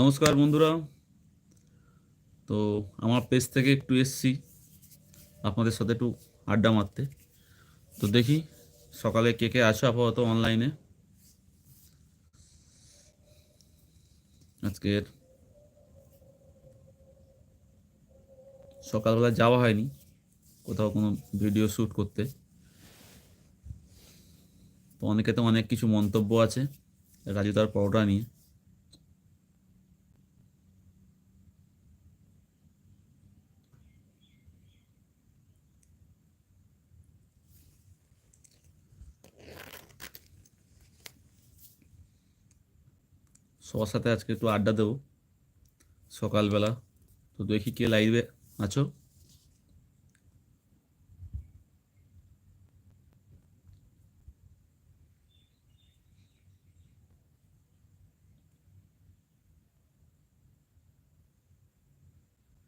নমস্কার বন্ধুরা। তো আমার পেজ থেকে একটু এসছি আপনাদের সাথে একটু আড্ডা মারতে। তো দেখি সকালে কে কে আছো আপাতত অনলাইনে আজকের সকালবেলা যাওয়া হয়নি, কোথাও কোনো ভিডিও শ্যুট করতে। তো অনেকে তো অনেক কিছু মন্তব্য আছে, রাজু তার পরোটা নিয়ে। সবার সাথে আজকে একটু আড্ডা দেবো। সকালবেলা। তো দেখি কে লাইভে আছো।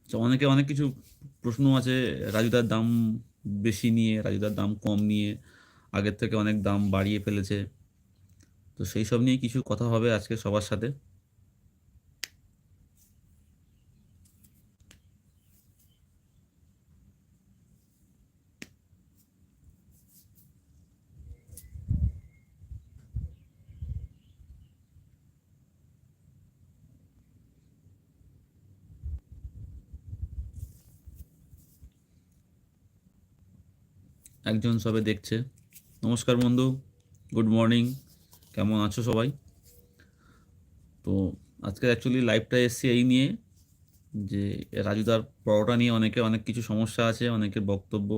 তো অনেকে অনেক কিছু প্রশ্ন আছে, রাজুদার দাম বেশি নিয়ে, রাজুদার দাম কম নিয়ে, আগের থেকে অনেক দাম বাড়িয়ে ফেলেছে। তো সেই সব নিয়ে কিছু কথা হবে আজকে সবার সাথে। একজন সবে দেখছে। নমস্কার বন্ধু, গুড মর্নিং। কেমন আছো সবাই? তো আজকে অ্যাকচুয়ালি লাইভটা এসছি এই নিয়ে যে রাজুদার পরোটা নিয়ে অনেকে অনেক কিছু সমস্যা আছে, অনেকের বক্তব্য।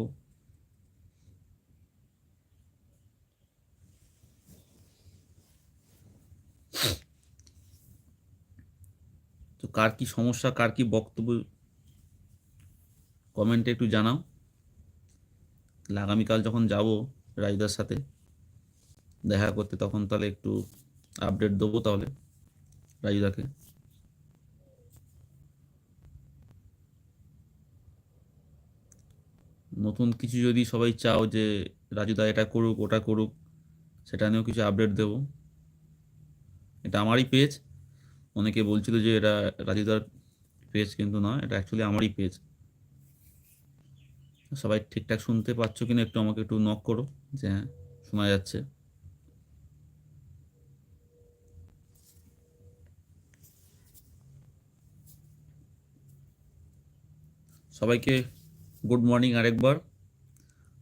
তো কার কি সমস্যা, কার কি বক্তব্য কমেন্টে একটু জানাও। আগামীকাল যখন যাব রাজুদার সাথে। দেখা করতে, তখন তাহলে একটু আপডেট দেবো তাহলে রাজুদাকে। নতুন কিছু যদি সবাই চাও যে রাজুদা এটা করুক, ওটা করুক, সেটা নিয়েও কিছু আপডেট দেবো। এটা আমারই পেজ অনেকে বলছিল যে এটা রাজুদার পেজ কিন্তু না, এটা অ্যাকচুয়ালি আমারই পেজ সবাই ঠিকঠাক শুনতে পাচ্ছ কিনা একটু আমাকে একটু নক করো যে হ্যাঁ শোনা যাচ্ছে। সবাইকে গুড মর্নিং আরেকবার।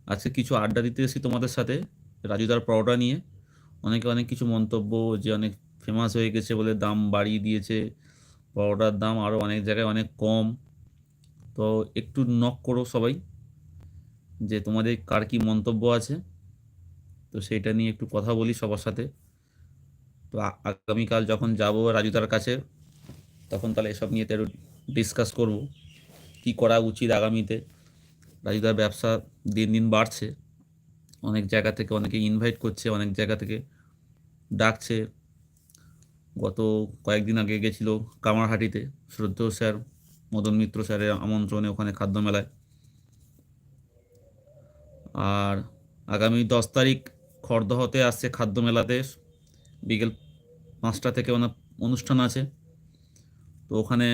আজকে কিছু আড্ডা দিতে এসেছি তোমাদের সাথে, রাজুদার পরোটা নিয়ে। অনেকে অনেক কিছু মন্তব্য, যে অনেক ফেমাস হয়ে গেছে বলে দাম বাড়িয়ে দিয়েছে, পরোটার দাম আরও অনেক জায়গায় অনেক কম। তো একটু নক করো সবাই, যে তোমাদের কার কি মন্তব্য আছে। তো সেইটা নিয়ে একটু কথা বলি সবার সাথে। তো আগামীকাল যখন যাব রাজুদার কাছে, তখন তাহলে এসব নিয়ে একটু ডিসকাস করব। কি করা উচিত আগামীতে? রাজুদার ব্যবসা দিন দিন বাড়ছে। অনেক জায়গা থেকে অনেকে ইনভাইট করছে, অনেক জায়গা থেকে ডাকছে। গত কয়েকদিন আগে গেছিল কামারহাটিতে শ্রদ্ধেয় স্যার মদন মিত্র স্যারের আমন্ত্রণে ওখানে খাদ্য মেলায় আর আগামী দশ তারিখ খড়দহতে আসছে খাদ্য মেলাতে বিকেল পাঁচটা থেকে অনুষ্ঠান আছে। তো ওখানে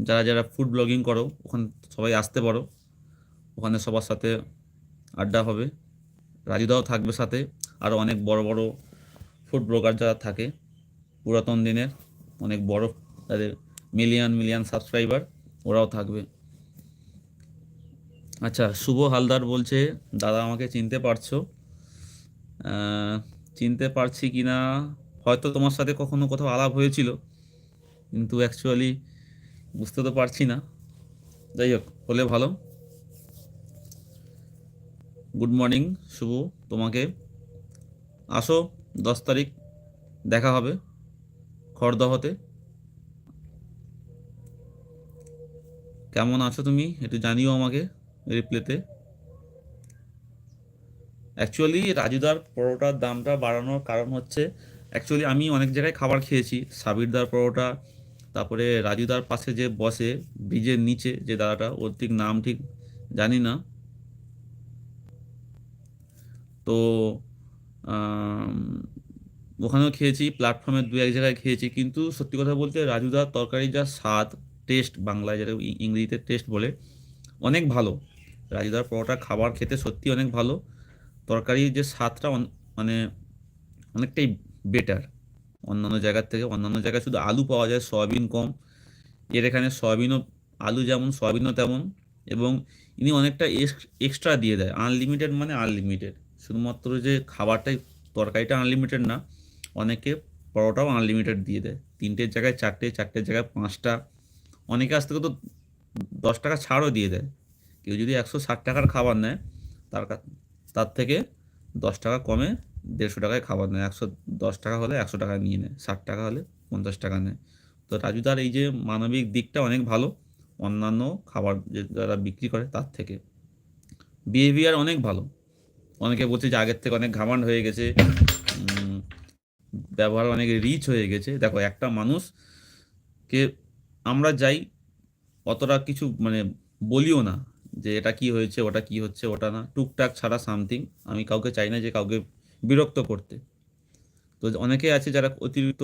যারা যারা ফুড ব্লগিং করো, ওখানে, সবাই আসতে পারো। ওখানে সবার সাথে আড্ডা হবে। রাজুদাও থাকবে সাথে। আরও অনেক বড় বড় ফুড ব্লগার যারা থাকে, পুরাতন দিনের অনেক বড় তাদের মিলিয়ন মিলিয়ন সাবস্ক্রাইবার ওরাও থাকবে। আচ্ছা শুভ হালদার বলছে, দাদা আমাকে চিনতে পারছ। চিনতে পারছি কি না হয়তো তোমার সাথে কখনো কোথাও আলাপ হয়েছিল। কিন্তু অ্যাকচুয়ালি বুঝতে তো পারছি না। যাই হোক, হলে ভালো। গুড মর্নিং, শুভ তোমাকে। আসো, দশ তারিখ দেখা হবে খড়দহতে। কেমন আছো তুমি? একটু জানিও আমাকে রিপ্লেতে। অ্যাকচুয়ালি রাজুদার পরোটার দামটা বাড়ানোর কারণ হচ্ছে, অ্যাকচুয়ালি আমি অনেক জায়গায় খাবার খেয়েছি, সাবিরদার পরোটা তারপরে রাজুদার পাশে যে বসে, ব্রিজের নিচে যে দাদাটা, ওর ঠিক নাম ঠিক জানি না। তো ওখানেও খেয়েছি প্ল্যাটফর্মে দু এক জায়গায় খেয়েছি। কিন্তু সত্যি কথা বলতে রাজুদার তরকারি যা স্বাদ টেস্ট বাংলায় যেটা ইংরেজিতে টেস্ট বলে, অনেক ভালো। রাজুদার পরোটা খাবার খেতে সত্যি অনেক ভালো। তরকারির যে স্বাদটা মানে অনেকটাই বেটার অন্যান্য জায়গার থেকে। অন্যান্য জায়গায় শুধু আলু পাওয়া যায়, সয়াবিন কম। এর এখানে সয়াবিনও, আলু যেমন, সয়াবিনও তেমন। এবং ইনি অনেকটা এক্সট্রা দিয়ে দেয়। আনলিমিটেড মানে আনলিমিটেড। শুধুমাত্র যে খাবারটাই, তরকারিটা আনলিমিটেড না, অনেকে পরোটাও আনলিমিটেড দিয়ে দেয়। তিনটের জায়গায় চারটে চারটের জায়গায় পাঁচটা। অনেকে আজ থেকে তো দশ টাকা ছাড়ও দিয়ে দেয়। কেউ যদি একশো ষাট টাকার খাবার নেয়, তার তার থেকে দশ টাকা কমে দেড়শো টাকায় খাবার নেয়, একশো দশ টাকা হলে একশো টাকা নিয়ে নেয়, ষাট টাকা হলে পঞ্চাশ টাকা নেয়। তো রাজুদার এই যে মানবিক দিকটা অনেক ভালো, অন্যান্য খাবার যে যারা বিক্রি করে তার থেকে। বিহেভিয়ার অনেক ভালো। অনেকে বলছে যে আগের থেকে অনেক ঘামান্ড হয়ে গেছে ব্যবহার অনেক রিচ হয়ে গেছে। দেখো, একটা মানুষকে আমরা যাই, অতটা কিছু মানে বলিও না যে এটা কি হয়েছে, ওটা কি হচ্ছে, ওটা না। টুকটাক ছাড়া সামথিং আমি কাউকে চাই না যে কাউকে বিরক্ত করতে। তো অনেকে আছে যারা অতিরিক্ত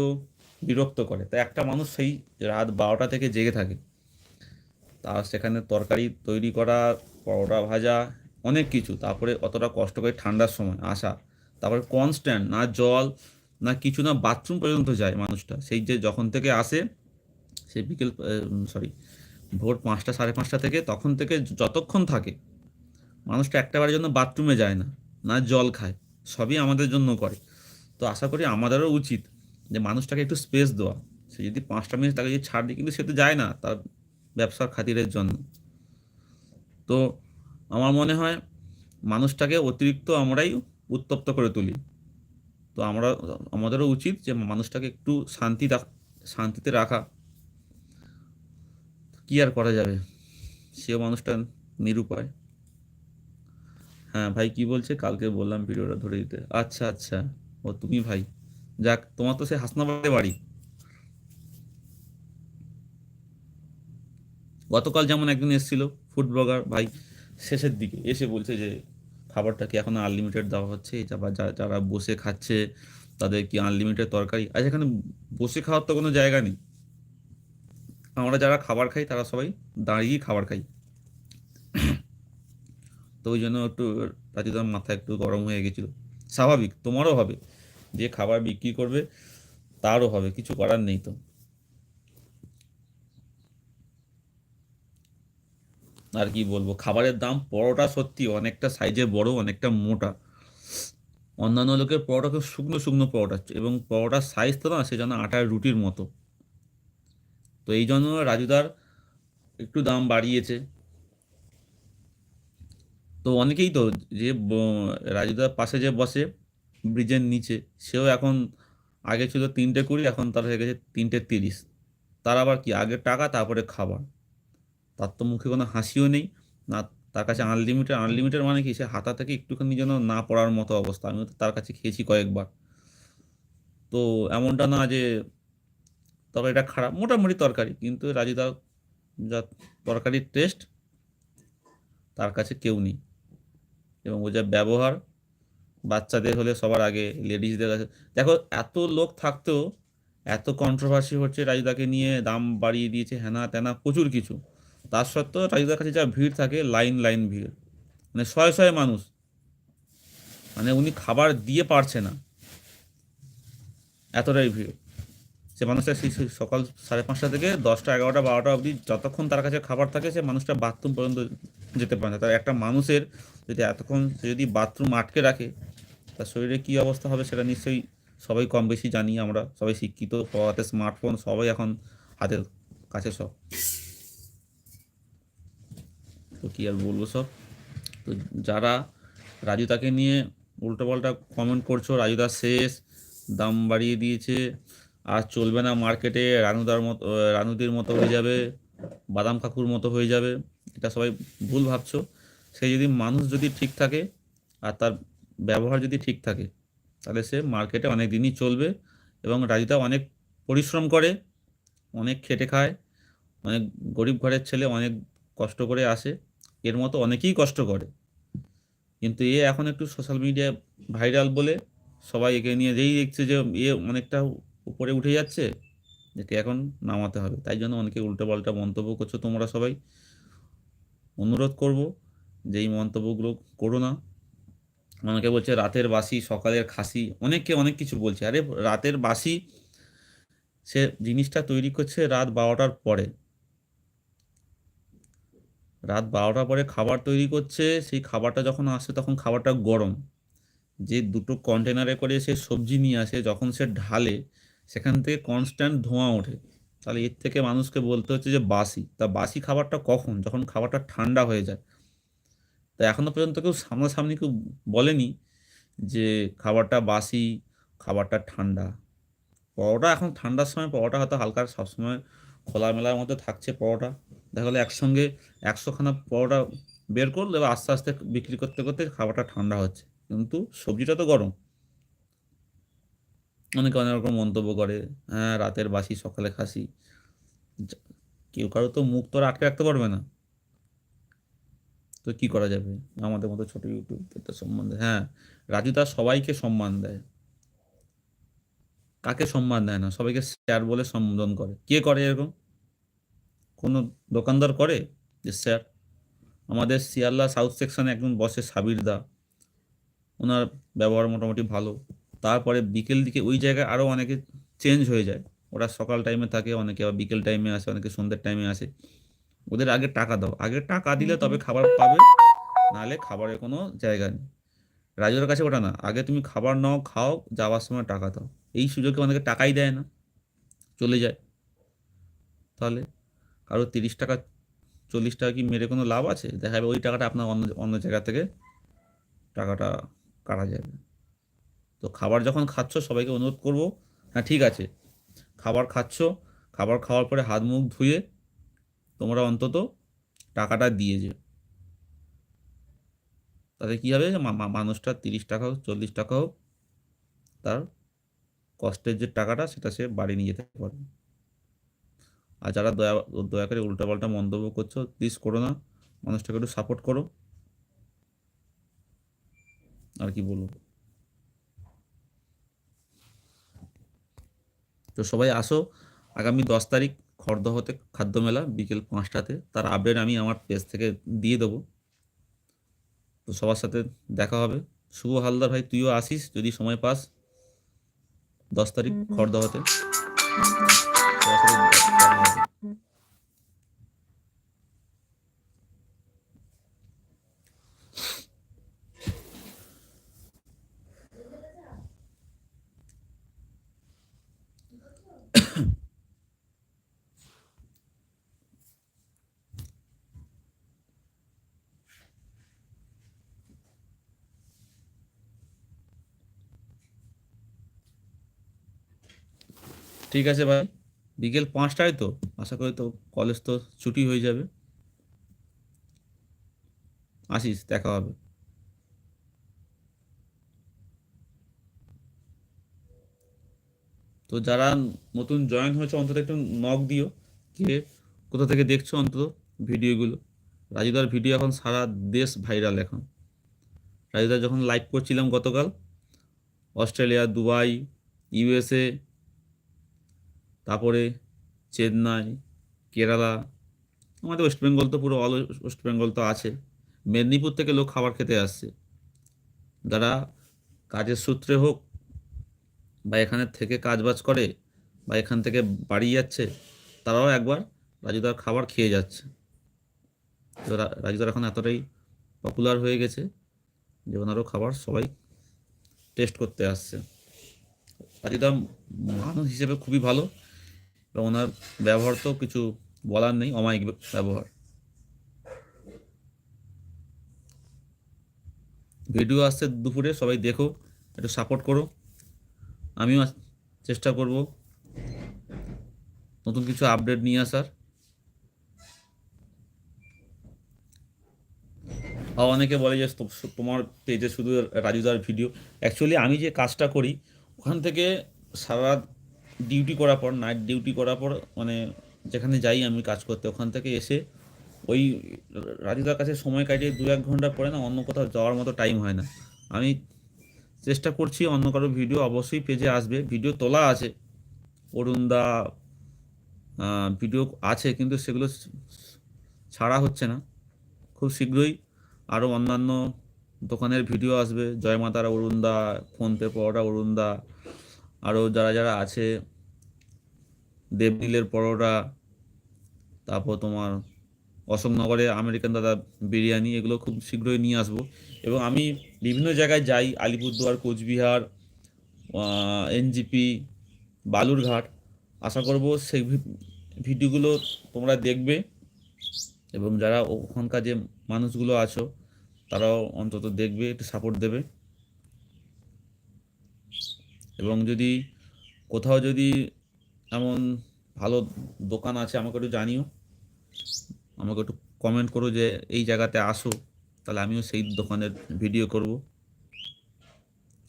বিরক্ত করে। তাই একটা মানুষ সেই রাত বারোটা থেকে জেগে থাকে। তার সেখানে তরকারি তৈরি করা, পরোটা ভাজা, অনেক কিছু। তারপরে অতটা কষ্ট করে ঠান্ডার সময় আসা। তারপরে কনস্ট্যান্ট না জল, না কিছু, না বাথরুম পর্যন্ত যায় মানুষটা। সেই যে যখন থেকে আসে সে বিকেল সরি ভোর পাঁচটা, সাড়ে পাঁচটা থেকে তখন থেকে যতক্ষণ থাকে, মানুষটা একটাবারের জন্য বাথরুমে যায় না। না জল খায়। সবই আমাদের জন্য করে। তো আশা করি আমাদেরও উচিত যে মানুষটাকে একটু স্পেস দেওয়া। সে যদি পাঁচটা মিনিট তাকে যদি ছাড় দিই কিন্তু সে তো যায় না তার ব্যবসার খাতিরের জন্য। তো আমার মনে হয় মানুষটাকে অতিরিক্ত আমরাই উত্তপ্ত করে তুলি। তো আমরা, আমাদেরও উচিত যে মানুষটাকে একটু শান্তি শান্তিতে রাখা। কি আর করা যাবে? সেও মানুষটা নিরুপায়। হ্যাঁ ভাই কি বলছে? কালকে বললাম ভিডিওটা ধরে দিতে। আচ্ছা আচ্ছা। ও তুমি ভাই। যাক, তোমার তো সে হাসনাবাদে বাড়ি। গতকাল যেমন একদিন এসেছিল ফুড ব্লগার ভাই শেষের দিকে এসে বলছে যে খাবারটা কি এখন আনলিমিটেড দেওয়া হচ্ছে? যারা যারা বসে খাচ্ছে তাদের কি আনলিমিটেড তরকারি? আজ এখানে বসে খাওয়ার তো কোনো জায়গা নেই। আমরা যারা খাবার খাই তারা সবাই দাঁড়িয়েই খাবার খাই। ওই জন্য একটু রাজিদার মাথা একটু গরম হয়ে গেছিল। স্বাভাবিক, তোমারও হবে। যে খাবার বিক্রি করবে, তারও হবে, কিছু করার নেই তো। আর কি বলব, খাবারের দাম পরোটা সত্যি অনেকটা সাইজে বড়, অনেকটা মোটা। অন্যান্য লোকের পরোটা খুব শুকনো শুকনো পরোটা, এবং পরোটার সাইজ তো না সেজন্য আটার রুটির মতো। তো এই জন্য রাজুদার একটু দাম বাড়িয়েছে। তো অনেকেই তো যে রাজুদার পাশে যে বসে ব্রিজের নিচে, সেও এখন আগে ছিল তিনটে কুড়ি, এখন তার হয়ে গেছে তিনটে তিরিশ। তার আবার কি? আগে টাকা, তারপরে খাবার। তার তো মুখে কোনো হাসিও নেই। না, তার কাছে আনলিমিটেড আনলিমিটেড মানে কি? সে হাতা থেকে একটুখানি যেন না পড়ার মতো অবস্থা। আমি তো তার কাছে খেয়েছি কয়েকবার। তো এমনটা না যে তরকারিটা খারাপ, মোটামুটি তরকারি। কিন্তু রাজুদা যা তরকারির টেস্ট তার কাছে কেউ নেই। এবং ও যা ব্যবহার, বাচ্চাদের হলে সবার আগে লেডিসদের কাছে। দেখো, এত লোক থাকতেও, এত কন্ট্রোভার্সি হচ্ছে রাজুদাকে নিয়ে, দাম বাড়িয়ে দিয়েছে হ্যানা ত্যানা প্রচুর কিছু। তার সত্ত্বেও রাজুদার কাছে যা ভিড় থাকে লাইন লাইন ভিড়। মানে শয়ে শয়ে মানুষ। মানে উনি খাবার দিয়ে পারছে না। এতটাই ভিড়। সে মানুষটা সকাল সাড়ে পাঁচটা থেকে দশটা, এগারোটা, বারোটা অবধি যতক্ষণ তার কাছে খাবার থাকে সে মানুষটা বাথরুম পর্যন্ত যেতে পারে না। তার একটা মানুষের যদি এতক্ষণ সে যদি বাথরুম আটকে রাখে, তার শরীরে কী অবস্থা হবে সেটা নিশ্চয়ই সবাই কম বেশি জানি আমরা, সবাই শিক্ষিত হাতে স্মার্টফোন সবাই এখন হাতের কাছে সব। তো কী আর বলব সব? তো যারা রাজুদাকে নিয়ে উল্টোপাল্টা কমেন্ট করছ রাজুদা শেষ, দাম বাড়িয়ে দিয়েছে আর চলবে না মার্কেটে, রানুদার মতো রানুদির মতো হয়ে যাবে, বাদাম কাকুর মতো হয়ে যাবে, এটা সবাই ভুল ভাবছ। সে যদি মানুষ যদি ঠিক থাকে আর তার ব্যবহার যদি ঠিক থাকে, তাহলে সে মার্কেটে অনেক দিনই চলবে এবং রাজুদা অনেক পরিশ্রম করে, অনেক খেটে খায়, অনেক গরিব ঘরের ছেলে অনেক কষ্ট করে আসে, এর মতো অনেকেই কষ্ট করে। কিন্তু এ এখন একটু সোশ্যাল মিডিয়ায় ভাইরাল বলে সবাই একে নিয়ে যেই দেখছে যে এ অনেকটা উপরে উঠে যাচ্ছে, একে এখন নামাতে হবে। তাই জন্য অনেকে উল্টো পাল্টা মন্তব্য করছ তোমরা সবাই। অনুরোধ করব যে এই মন্তব্যগুলো করো না। অনেকে বলছে রাতের বাসি, সকালের খাসি অনেকে অনেক কিছু বলছে। আরে রাতের বাসি, সে জিনিসটা তৈরি করছে রাত বারোটার পরে। রাত বারোটার পরে খাবার তৈরি করছে, সেই খাবারটা যখন আসে তখন খাবারটা গরম। যে দুটো কন্টেনারে করে সে সবজি নিয়ে আসে, যখন সে ঢালে সেখান থেকে কনস্ট্যান্ট ধোঁয়া ওঠে। তাহলে এর থেকে মানুষকে বলতে হচ্ছে যে বাসি। তা বাসি খাবারটা কখন? যখন খাবারটা ঠান্ডা হয়ে যায়। তা এখনও পর্যন্ত কেউ সামনাসামনি কেউ বলেনি যে খাবারটা বাসি, খাবারটা ঠান্ডা। পরোটা এখন ঠান্ডার সময় পরোটা হয়তো হালকা সবসময় খোলামেলার মধ্যে থাকছে পরোটা। দেখা গেলো একসঙ্গে একশোখানা পরোটা বের করল আস্তে আস্তে বিক্রি করতে করতে খাবারটা ঠান্ডা হচ্ছে। কিন্তু সবজিটা তো গরম। অনেকে অনেক রকম মন্তব্য করে হ্যাঁ রাতের বাসি, সকালে খাসি। কেউ কারও তো মুখ তো আটকে রাখতে পারবে না। তো কি করা যাবে? আমাদের মতো ছোট ইউটিউবদের সম্বন্ধে হ্যাঁ রাজু তার সবাইকে সম্মান দেয়। কাকে সম্মান দেয় না? সবাইকে স্যার বলে সম্বোধন করে। কে করে এরকম? কোনো দোকানদার করে? যে স্যার, আমাদের শিয়ালদা সাউথ সেকশনে একজন বসে সাবির দা। ওনার ব্যবহার মোটামুটি ভালো। তারপরে বিকেল দিকে ওই জায়গায় আরও অনেকে চেঞ্জ হয়ে যায়। ওরা সকাল টাইমে থাকে, অনেকে আবার বিকেল টাইমে আসে, অনেকে সন্ধ্যের টাইমে আসে। ওদের আগে টাকা দাও। আগে টাকা দিলে তবে খাবার পাবে, নাহলে খাবারের কোনো জায়গা নেই। রাজুর কাছে ওটা না। আগে তুমি খাবার নাও, খাও, যাওয়ার সময় টাকা দাও। এই সুযোগে অনেকে টাকাই দেয় না। চলে যায়। তাহলে কারও তিরিশ টাকা, চল্লিশ টাকা কি মেরে কোনো লাভ আছে? দেখা যাবে ওই টাকাটা আপনার অন্য অন্য জায়গা থেকে টাকাটা কাটা যাবে। তো খাবার যখন খাচ্ছ, সবাইকে অনুরোধ করব হ্যাঁ ঠিক আছে। খাবার খাচ্ছ, খাবার খাওয়ার পরে হাত মুখ ধুয়ে তোমরা অন্তত টাকাটা দিয়ে যে তাতে কী হবে? মানুষটা তিরিশ টাকা হোক, চল্লিশ টাকা হোক, তার কষ্টের যে টাকাটা, সেটা সে বাড়ি নিয়ে যেতে পারবে। আর যারা দয়া দয়া করে উল্টাপাল্টা মন্তব্য করছ প্লিজ করো না। মানুষটাকে একটু সাপোর্ট করো। আর কি বলব? তো সবাই আসো। আগামী দশ তারিখ খড়দহতে খাদ্য মেলা বিকেল পাঁচটাতে। তার আপডেট আমি আমার পেজ থেকে দিয়ে দেবো। তো সবার সাথে দেখা হবে। শুভ হালদার ভাই তুইও আসিস যদি সময় পাস। দশ তারিখ খড়দহতে। ঠিক আছে ভাই। বিকেল পাঁচটায় তো, আশা করি তো কলেজ তো ছুটি হয়ে যাবে। আসিস, দেখা হবে। তো যারা নতুন জয়েন হয়েছে, অন্তত একটু নক দিও। কে কোথা থেকে দেখছ অন্তত ভিডিওগুলো? রাজুদার ভিডিও এখন সারা দেশ ভাইরাল এখন। রাজুদা, যখন লাইভ করছিলাম গতকাল, অস্ট্রেলিয়া, দুবাই ইউএসএ তারপরে চেন্নাই, কেরালা, আমাদের ওয়েস্ট বেঙ্গল তো পুরো অল ওয়েস্ট বেঙ্গল তো আছে। মেদিনীপুর থেকে লোক খাবার খেতে আসছে। যারা কাজের সূত্রে হোক বা এখানে থেকে কাজবাজ করে বা এখান থেকে বাড়ি যাচ্ছে, তারাও একবার রাজুদার খাবার খেয়ে যাচ্ছে। তো রাজুদার এখন এতটাই পপুলার হয়ে গেছে যে ওনারও খাবার সবাই টেস্ট করতে আসছে। রাজুদা মানুষ হিসেবে খুবই ভালো। ওনার ব্যবহার তো কিছু বলার নেই, অমায়িক ব্যবহার। ভিডিও আসছে দুপুরে, সবাই দেখো, একটু সাপোর্ট করো। আমিও চেষ্টা করব নতুন কিছু আপডেট নিয়ে আসার। অনেকে বলে যে তোমার পেজে শুধু রাজুদার ভিডিও অ্যাকচুয়ালি আমি যে কাজটা করি, ওখান থেকে সারা ডিউটি করার পর নাইট ডিউটি করার পর মানে যেখানে যাই আমি কাজ করতে, ওখান থেকে এসে ওই রাজুদার কাছে সময় কাটিয়ে দু এক ঘণ্টা পরে না অন্য কোথাও যাওয়ার মতো টাইম হয় না। আমি চেষ্টা করছি অন্য কারও ভিডিও অবশ্যই পেজে আসবে। ভিডিও তোলা আছে। অরুণদা ভিডিও আছে, কিন্তু সেগুলো ছাড়া হচ্ছে না। খুব শীঘ্রই আরও অন্যান্য দোকানের ভিডিও আসবে। জয় মাতারা অরুণদা ফোনপে পরোটা অরুণদা আরও যারা যারা আছে, দেবনীলের পরোটা, তারপর তোমার অশোকনগরে আমেরিকান দাদা বিরিয়ানি, এগুলো খুব শীঘ্রই নিয়ে আসব। এবং আমি বিভিন্ন জায়গায় যাই, আলিপুরদুয়ার, কোচবিহার এনজিপি, বালুরঘাট। আশা করব সেই ভিডিওগুলো তোমরা দেখবে। এবং যারা ওখানকার যে মানুষগুলো আছো, তারাও অন্তত দেখবে, একটু সাপোর্ট দেবে। এবং যদি কোথাও যদি এমন ভালো দোকান আছে, আমাকে একটু জানিও। আমাকে একটু কমেন্ট করো যে এই জায়গাতে আসো, তাহলে আমিও সেই দোকানের ভিডিও করব।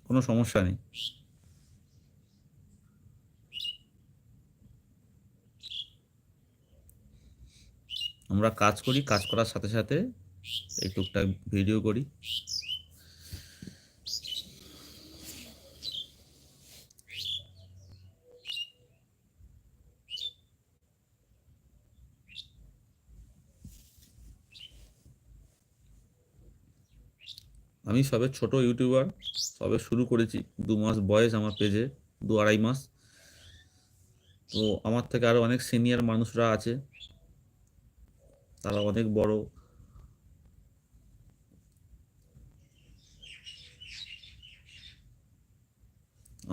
কোনো সমস্যা নেই। আমরা কাজ করি, কাজ করার সাথে সাথে এই টুকটাক ভিডিও করি। আমি সবে ছোট ইউটিউবার, সবে শুরু করেছি, দু মাস বয়স আমার পেজে, দু আড়াই মাস। তো আমার থেকে আরও অনেক সিনিয়র মানুষরা আছে, তারা অনেক বড়।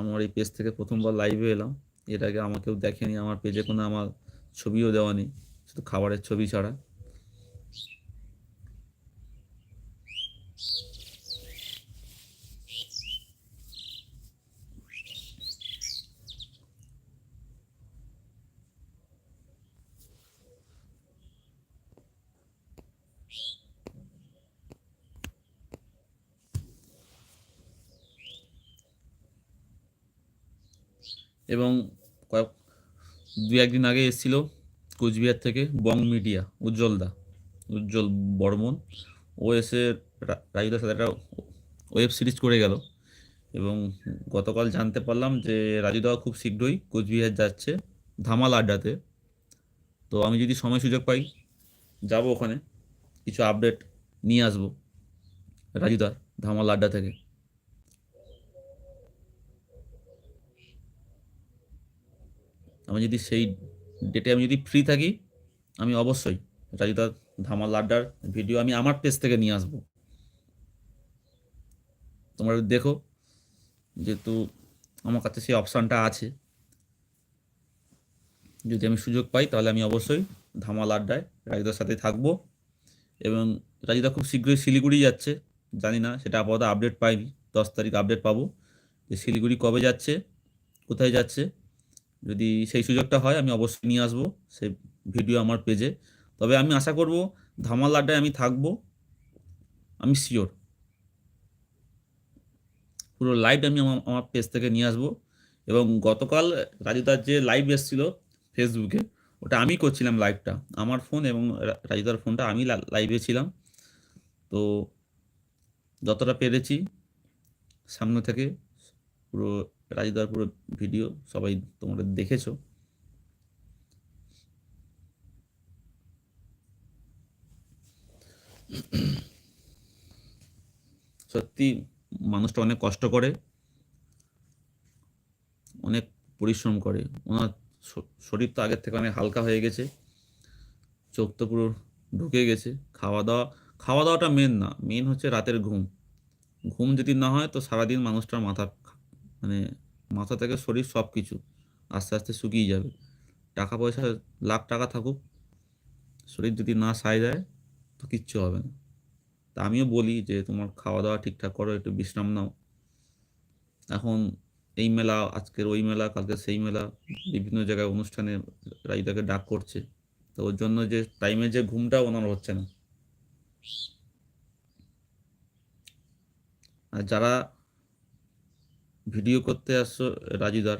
আমার এই পেজ থেকে প্রথমবার লাইভে এলাম। এর আগে আমাকেও দেখেনি, আমার পেজে কোনো আমার ছবিও দেওয়া নেই, শুধু খাবারের ছবি ছাড়া। এবং কয়েক দু একদিন আগে এসেছিল কোচবিহার থেকে বং মিডিয়া উজ্জ্বলদা উজ্জ্বল বর্মন। ও এসে রাজুদার সাথে একটা ওয়েব সিরিজ করে গেল এবং গতকাল জানতে পারলাম যে রাজুদাও খুব শীঘ্রই কোচবিহার যাচ্ছে ধামাল আড্ডাতে। তো আমি যদি সময় সুযোগ পাই, যাব ওখানে, কিছু আপডেট নিয়ে আসব রাজুদার ধামাল আড্ডা থেকে। আমি যদি সেই ডেটে আমি যদি ফ্রি থাকি, আমি অবশ্যই রাজুদার ধামাল আড্ডার ভিডিও আমি আমার পেজ থেকে নিয়ে আসব। তোমরা দেখো, যেহেতু আমার কাছে সেই অপশানটা আছে, যদি আমি সুযোগ পাই, তাহলে আমি অবশ্যই ধামাল আড্ডায় রাজুদার সাথে থাকব। এবং রাজুদা খুব শীঘ্রই শিলিগুড়ি যাচ্ছে, জানি না, সেটা আপাতত আপডেট পাইনি, দশ তারিখ আপডেট পাবো যে শিলিগুড়ি কবে যাচ্ছে, কোথায় যাচ্ছে যদি সেই সুযোগটা হয়, আমি অবশ্যই নিয়ে আসব সেই ভিডিও আমার পেজে। তবে আমি আশা করব, ধামাল আড্ডায় আমি থাকব, আমি শিওর পুরো লাইভ আমি আমার আমার পেজ থেকে নিয়ে আসব এবং গতকাল রাজুদার যে লাইভ এসেছিল ফেসবুকে ওটা আমি করছিলাম লাইভটা আমার ফোন এবং রাজুদার ফোনটা আমি লাইভে ছিলাম। তো যতটা পেরেছি, সামনে থেকে পুরো রাজুদার পুরো ভিডিও সবাই তোমরা দেখেছ। সত্যি মানুষটা অনেক কষ্ট করে, অনেক পরিশ্রম করে। ওনার শরীর তো আগের থেকে অনেক হালকা হয়ে গেছে, চোখ তো পুরো ঢুকে গেছে। খাওয়া দাওয়া, খাওয়া দাওয়াটা মেন না মেন হচ্ছে রাতের ঘুম। ঘুম যদি না হয় তো সারাদিন মানুষটার মাথা মানে মাথা থেকে শরীর সব কিছু আস্তে আস্তে শুকিয়ে যাবে। টাকা পয়সা লাখ টাকা থাকুক, শরীর যদি না সায় দেয়, তো কিচ্ছু হবে না। তা আমিও বলি যে, তোমার খাওয়া দাওয়া ঠিকঠাক করো, একটু বিশ্রাম নাও। এখন এই মেলা, আজকের ওই মেলা, কালকে সেই মেলা, বিভিন্ন জায়গায় অনুষ্ঠানে রাইদাকে ডাক করছে। তো ওর জন্য যে টাইমে যে ঘুমটা ওনার হচ্ছে না। আর যারা ভিডিও করতে আসছো, রাজুদার।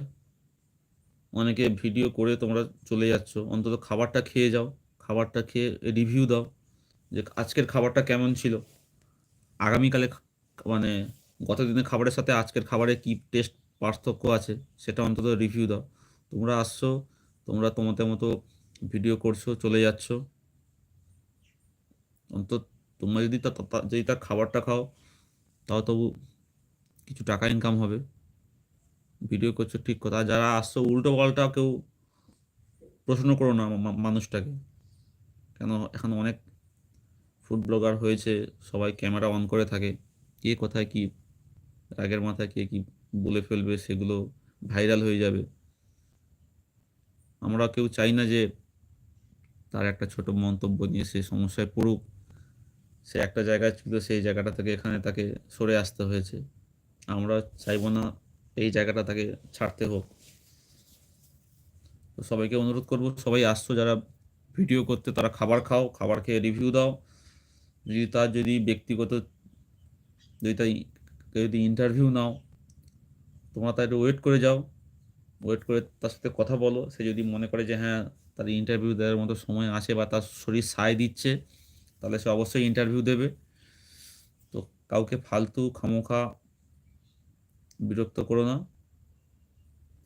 অনেকে ভিডিও করে তোমরা চলে যাচ্ছ। অন্তত খাবারটা খেয়ে যাও, খাবারটা খেয়ে রিভিউ দাও যে আজকের খাবারটা কেমন ছিল। আগামীকালে মানে গত দিনের খাবারের সাথে আজকের খাবারে কি টেস্ট পার্থক্য আছে সেটা অন্তত রিভিউ দাও। তোমরা আসছো, তোমরা তোমাদের মতো ভিডিও করছ, চলে যাচ্ছ। অন্তত তোমরা যদি তা তা- যদি তার খাবারটা খাও, তাও তবু কিছু টাকা ইনকাম হবে। ভিডিও করছ, ঠিক কথা। যারা আসছো, উল্টো পাল্টা কেউ প্রশ্ন করো না মানুষটাকে। কেন এখন অনেক ফুড ব্লগার হয়েছে, সবাই ক্যামেরা অন করে থাকে। কে কোথায় কি, রাগের মাথায় কে কি বলে ফেলবে, সেগুলো ভাইরাল হয়ে যাবে। আমরা কেউ চাই না যে তার একটা ছোট মন্তব্য নিয়ে সে সমস্যায় পড়ুক। সে একটা জায়গায় ছিল, সেই জায়গাটা থেকে এখানে তাকে সরে আসতে হয়েছে। আমরা চাইব না এই জায়গাটা তাকে ছাড়তে হোক। তো সবাইকে অনুরোধ করব, সবাই আসছো যারা ভিডিও করতে, তারা খাবার খাও, খাবার খেয়ে রিভিউ দাও। যদি তার যদি ব্যক্তিগত, যদি তাই যদি ইন্টারভিউ নাও, তোমরা তার ওয়েট করে যাও। ওয়েট করে তার সাথে কথা বলো। সে যদি মনে করে যে হ্যাঁ তার ইন্টারভিউ দেওয়ার মতো সময় আছে বা তার শরীর সায় দিচ্ছে, তাহলে সে অবশ্যই ইন্টারভিউ দেবে। তো কাউকে ফালতু খামোখা বিরক্ত করো না।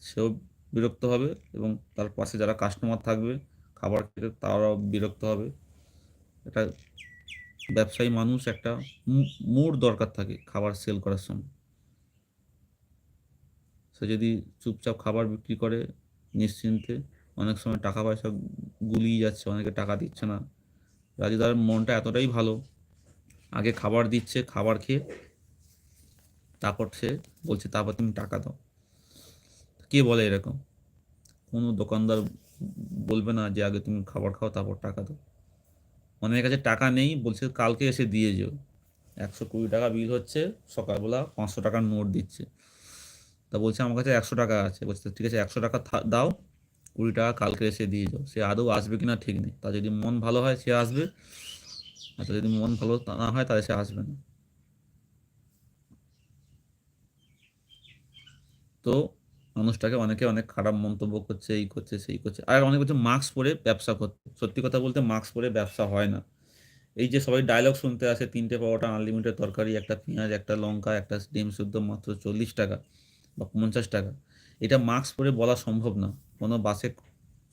সেও বিরক্ত হবে এবং তার পাশে যারা কাস্টমার থাকবে, খাবার খেতে তারাও বিরক্ত হবে। এটা ব্যবসায়ী মানুষ একটা মুড দরকার থাকে খাবার সেল করার সময়। সে যদি চুপচাপ খাবার বিক্রি করে নিশ্চিন্তে, অনেক সময় টাকা পয়সা গুলিয়ে যাচ্ছে, অনেকে টাকা দিচ্ছে না। রাজুদার মনটা এতটাই ভালো। আগে খাবার দিচ্ছে, খাবার খেয়ে তারপর সে বলছে, তারপর তুমি টাকা দাও। কে বলে এরকম? কোনো দোকানদার বলবে না যে, আগে তুমি খাবার খাও, তারপর টাকা দাও। অনেকের কাছে টাকা নেই, বলছে, কালকে এসে দিয়ে যেও। একশো কুড়ি টাকা বিল হচ্ছে, সকালবেলা পাঁচশো টাকার নোট দিচ্ছে। তা বলছে, আমার কাছে একশো টাকা আছে। বলছে, ঠিক আছে, একশো টাকা দাও, কুড়ি টাকা কালকে এসে দিয়ে যাও। সে আদৌ আসবে কিনা ঠিক নেই। তা যদি মন ভালো হয়, সে আসবে। আর যদি মন ভালো না হয়, তাহলে সে আসবে না। তো মানুষটাকে অনেকে অনেক খারাপ মন্তব্য করছে এই করছে, সেই করছে। আর অনেক হচ্ছে মাস্ক পরে ব্যবসা করতে। সত্যি কথা বলতে মাস্ক পরে ব্যবসা হয় না। এই যে সবাই ডায়লগ শুনতে আসে, তিনটে পাওয়াটা আনলিমিটেড তরকারি, একটা পেঁয়াজ, একটা লঙ্কা, একটা ডিম শুদ্ধ মাত্র চল্লিশ টাকা বা পঞ্চাশ টাকা। এটা মাস্ক পরে বলা সম্ভব না। কোনো বাসে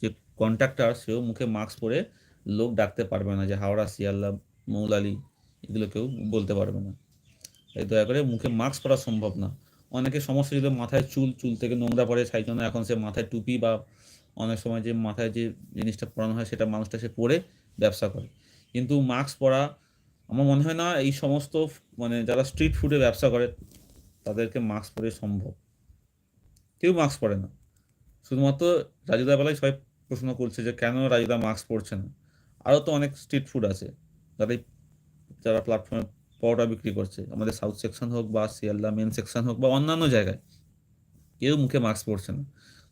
যে কন্ট্রাক্টর সেও মুখে মাস্ক পরে লোক ডাকতে পারবে না যে হাওড়া, শিয়ালদা, মৌলালি, এগুলো কেউ বলতে পারবে না। তাই দয়া করে মুখে মাস্ক পরা সম্ভব না। অনেকে সমস্যা ছিল মাথায় চুল চুল থেকে নোংরা পড়ে, সেই জন্য এখন সে মাথায় টুপি বা অনেক সময় যে মাথায় যে জিনিসটা পরানো হয়, সেটা মানুষটা সে পরে ব্যবসা করে। কিন্তু মাস্ক পরা, আমার মনে হয় না এই সমস্ত মানে যারা স্ট্রিট ফুডে ব্যবসা করে, তাদেরকে মাস্ক পরে সম্ভব। কেউ মাস্ক পরে না। শুধুমাত্র রাজুদা বেলায় সবাই প্রশ্ন করছে যে, কেন রাজুদা মাস্ক পরছে না? আরও তো অনেক স্ট্রিট ফুড আছে। এই- যারা প্ল্যাটফর্মে পরোটা বিক্রি করছে। আমাদের সাউথ সেকশন হোক বা শিয়ালদা মেন সেকশন হোক বা অন্যান্য জায়গায়। কেউ মুখে মাস্ক পরছে না।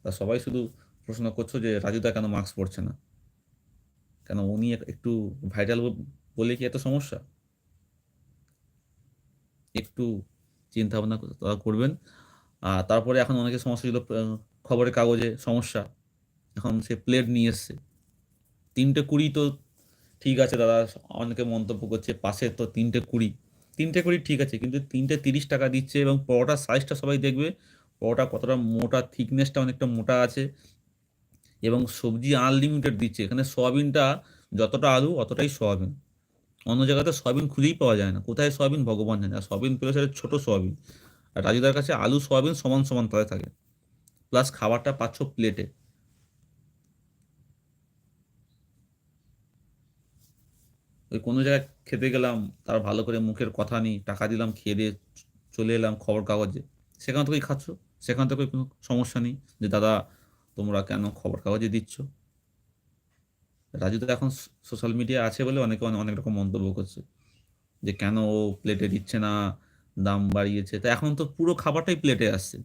তা সবাই শুধু প্রশ্ন করছ যে রাজুদা কেন মাস্ক পরছে না? কেন উনি একটু ভাইরাল বলে কি এত সমস্যা? একটু চিন্তা ভাবনা করবেন। আর তারপরে এখন অনেকের সমস্যা ছিল খবরের কাগজে সমস্যা। এখন সে প্লেট নিয়ে এসছে। তিনটে কুড়ি তো ঠিক আছে দাদা, অনেকে মন্তব্য করছে পাশে তো তিনটে কুড়ি। তিনটে কুড়ি ঠিক আছে, কিন্তু তিনটে তিরিশ টাকা দিচ্ছে এবং পরোটার সাইজটা সবাই দেখবে। পরোটা কতটা মোটা থিকনেসটা অনেকটা মোটা আছে এবং সবজি আনলিমিটেড দিচ্ছে। এখানে সয়াবিনটা যতটা আলু, অতটাই সয়াবিন অন্য জায়গাতে সয়াবিন খুঁজেই পাওয়া যায় না। কোথায় সয়াবিন ভগবান জানে। আর সয়াবিন পেলে সেটা ছোটো সয়াবিন আর রাজুদার কাছে আলু সয়াবিন সমান সমান তালে থাকে। প্লাস খাবারটা পাচ্ছ প্লেটে ওই কোনো জায়গায় খেতে গেলাম তার ভালো করে মুখের কথা নেই টাকা দিলাম, খেয়ে দিয়ে চলে এলাম খবর কাগজে সেখান থেকেই খাচ্ছ? সেখান থেকে কোনো সমস্যা নেই যে, দাদা, তোমরা কেন খবর কাগজে দিচ্ছ? রাজু তো এখন সোশ্যাল মিডিয়া আছে বলে অনেকে অনেক রকম মন্তব্য করছে। যে, কেন ও প্লেটে দিচ্ছে না? দাম বাড়িয়েছে? তা এখন তো পুরো খাবারটাই প্লেটে আসছে।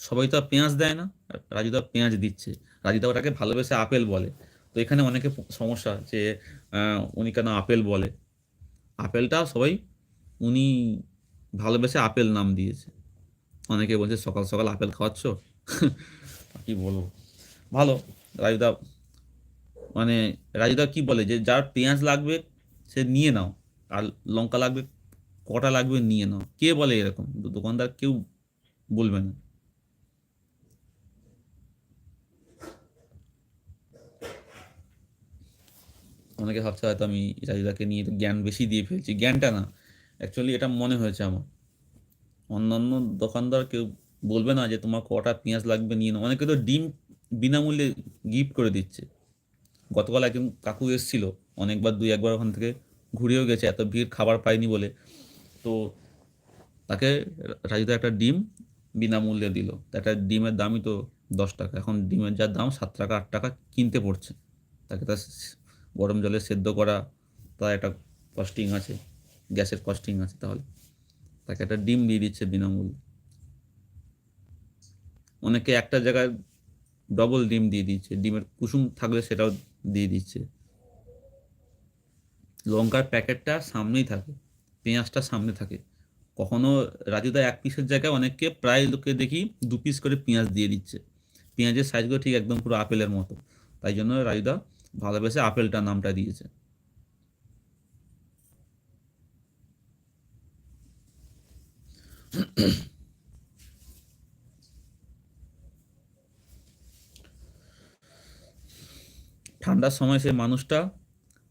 সবাই তো পেঁয়াজ দেয় না। রাজুদা পেঁয়াজ দিচ্ছে। রাজুদা ওটাকে ভালোবেসে আপেল বলে। তো এখানে অনেকে সমস্যা যে উনি কেন আপেল বলে? আপেলটা সবাই উনি ভালোবেসে আপেল নাম দিয়েছে। অনেকে বলছে, সকাল সকাল আপেল খাওয়াচ্ছ? কি বলব? ভালো, রাজুদা মানে রাজুদা কি বলে যে, যার পেঁয়াজ লাগবে, সে নিয়ে নাও। আর লঙ্কা লাগবে, কটা লাগবে নিয়ে নাও। কে বলে এরকম? দোকানদার কেউ বলবে না। অনেকে ভাবছে হয়তো আমি রাজুদাকে নিয়ে জ্ঞান বেশি দিয়ে ফেলছি। জ্ঞানটা না। অ্যাকচুয়ালি এটা মনে হয়েছে আমার। অন্যান্য দোকানদার কেউ বলবে না যে তোমার কটা পেঁয়াজ লাগবে নিয়ে না অনেকে তো ডিম বিনামূল্যে গিফট করে দিচ্ছে। গতকাল একজন কাকু এসেছিল, অনেকবার দুই একবার ওখান থেকে ঘুরেও গেছে, এত ভিড় খাবার পায়নি বলে। তো তাকে রাজুদা একটা ডিম বিনামূল্যে দিল। একটা ডিমের দামই তো দশ টাকা। এখন ডিমের যা দাম, সাত টাকা, আট টাকা কিনতে পড়ছে। তাকে তার গরম জলে সেদ্ধ করা তার একটা কস্টিং আছে, গ্যাসের কস্টিং আছে তাহলে। তাকে একটা ডিম দিয়ে দিচ্ছে বিনামূল্যে। অনেকে একটা জায়গায় ডবল ডিম দিয়ে দিচ্ছে, ডিমের কুসুম থাকলে সেটাও দিয়ে দিচ্ছে। লঙ্কার প্যাকেটটা সামনেই থাকে, পেঁয়াজটা সামনে থাকে। কখনো রাজুদা এক পিসের জায়গায় অনেককে প্রায় লোকে দেখি দু পিস করে পেঁয়াজ দিয়ে দিচ্ছে। পেঁয়াজের সাইজগুলো ঠিক একদম পুরো আপেলের মতো। তাই জন্য রাজুদা ভালোবেসে আপেলটা নামটা দিয়েছে। ঠান্ডার সময় সে মানুষটা,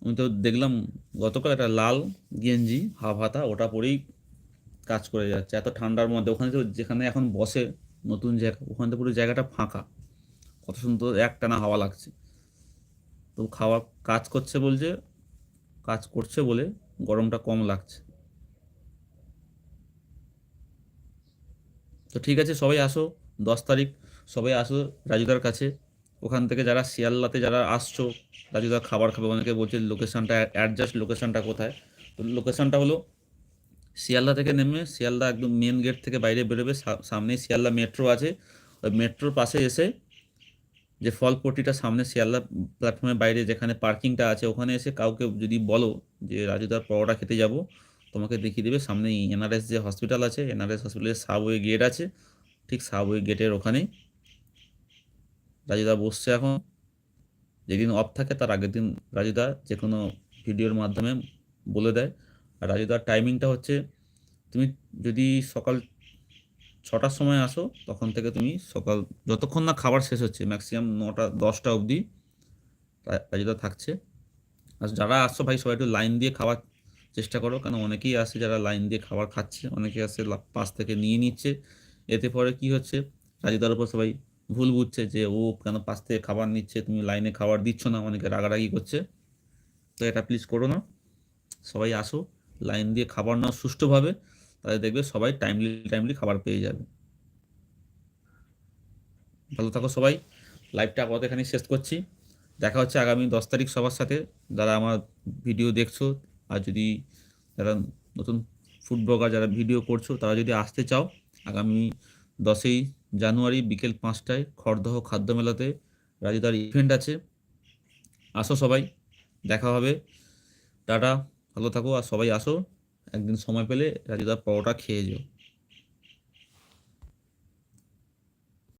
আমি তো দেখলাম গতকাল একটা লাল গেঞ্জি হাফ হাতা ওটা পরেই কাজ করে যাচ্ছে। এত ঠান্ডার মধ্যে ওখানে তো যেখানে এখন বসে নতুন জায়গা, ওখানে তো পুরো জায়গাটা ফাঁকা। কত সুন্দর একটানা হাওয়া লাগছে। তো খাওয়া, কাজ করছে বলছে কাজ করছে বলে গরমটা কম লাগছে। তো ঠিক আছে, সবাই আসো, দশ তারিখ সবাই আসো রাজুদার কাছে। ওখান থেকে যারা শিয়ালদাতে যারা আসছো, রাজুদা খাবার খাবে, অনেকে বলছে লোকেশনটা অ্যাডজাস্ট লোকেশনটা কোথায়? তো লোকেশনটা হলো শিয়ালদা থেকে নেমে, শিয়ালদা একদম মেন গেট থেকে বাইরে বেরোবে সামনেই শিয়ালদা মেট্রো আছে। ওই মেট্রোর পাশে এসে যে ফলপট্টিটা সামনে শিয়ালদা প্ল্যাটফর্মের বাইরে যেখানে পার্কিংটা আছে, ওখানে এসে কাউকে যদি বলো যে রাজুদার পরোটা খেতে যাব, তোমাকে দেখিয়ে দেবে। সামনে এনআরএস যে হসপিটাল আছে এনআরএস হসপিটালের সাবওয়ে গেট আছে। ঠিক সাবওয়ে গেটের ওখানেই। রাজুদা বসছে এখন। যেদিন অফ থাকে, তার আগের দিন রাজুদা যে কোনো ভিডিওর মাধ্যমে বলে দেয়। আর রাজুদার টাইমিংটা হচ্ছে, তুমি যদি সকাল ছটার সময় আসো, তখন থেকে তুমি সকাল, যতক্ষণ না খাবার শেষ হচ্ছে ম্যাক্সিমাম নটা, দশটা অবধি রা- থাকছে। আর যারা আসছো ভাই, সবাই একটু লাইন দিয়ে খাওয়ার চেষ্টা করো কারণ অনেকেই আসে যারা লাইন দিয়ে খাবার খাচ্ছে, অনেকে আসে পাশ থেকে নিয়ে নিচ্ছে। এতে পরে কি হচ্ছে, রাজুদার উপর সবাই ভুল বুঝছে যে, ও কেন পাশ থেকে খাবার নিচ্ছে, তুমি লাইনে খাবার দিচ্ছ না, অনেকে রাগারাগি করছে। তো এটা প্লিজ করো না। সবাই আসো লাইন দিয়ে খাবার নাও সুষ্ঠুভাবে। তাহলে দেখবে সবাই টাইমলি টাইমলি খাবার পেয়ে যাবে। ভালো থাকো সবাই। লাইভটা আপাতত এখানে শেষ করছি। দেখা হচ্ছে আগামী দশ তারিখ সবার সাথে। যারা আমার ভিডিও দেখছ আর যদি যারা নতুন ফুড ব্লগার যারা ভিডিও করছ, তারা যদি আসতে চাও, আগামী দশই জানুয়ারি বিকেল পাঁচটায় খড়দহ খাদ্য মেলাতে রাজুদার ইভেন্ট আছে। আসো সবাই। দেখা হবে। টাটা। ভালো থাকো আর সবাই আসো। একদিন সময় পেলে রাজুদার পরোটা খেয়ে যেও।